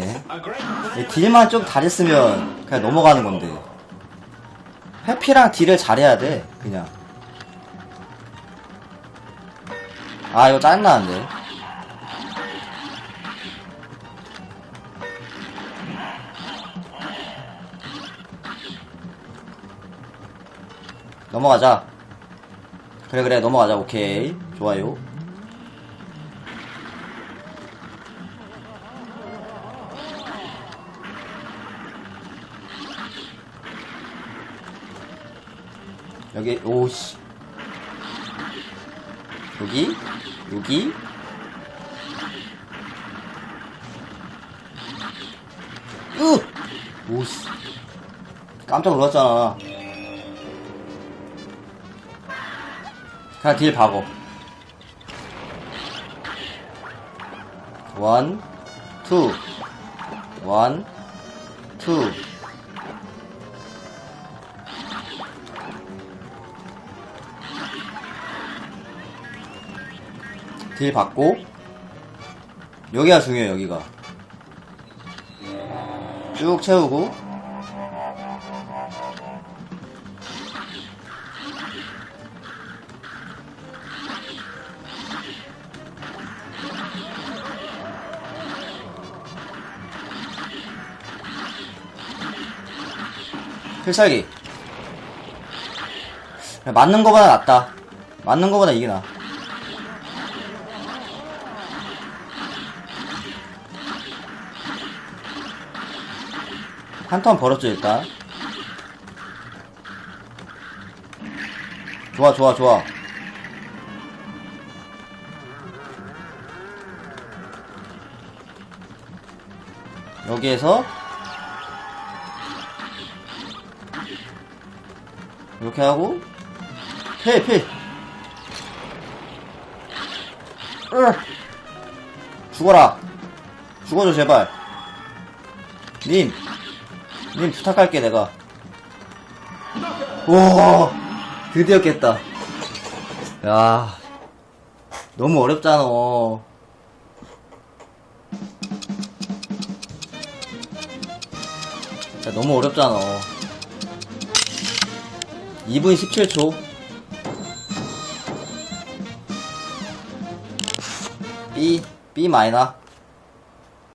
네. 딜만 좀 잘했으면 그냥 넘어가는 건데. 회피랑 딜을 잘해야 돼, 그냥. 아, 이거 짜증나는데. 넘어가자. 그래, 그래, 넘어가자. 오케이. 좋아요. 여기 오씨. 여기 여기. 으! 오씨. 깜짝 놀랐잖아. 그냥 딜 박어. 원, 투, 원, 투. 딜 받고. 여기가 중요해 여기가. 쭉 채우고. 필살기. 맞는 거보다 낫다. 맞는 거보다 이게 나아 한 턴 벌었죠 일단. 좋아 좋아 좋아. 여기에서 이렇게 하고 필필 죽어라. 죽어줘 제발. 님 님 부탁할게 내가. 오 드디어 깼다. 야 너무 어렵잖아. 야, 너무 어렵잖아. 2분 17초. B B 마이너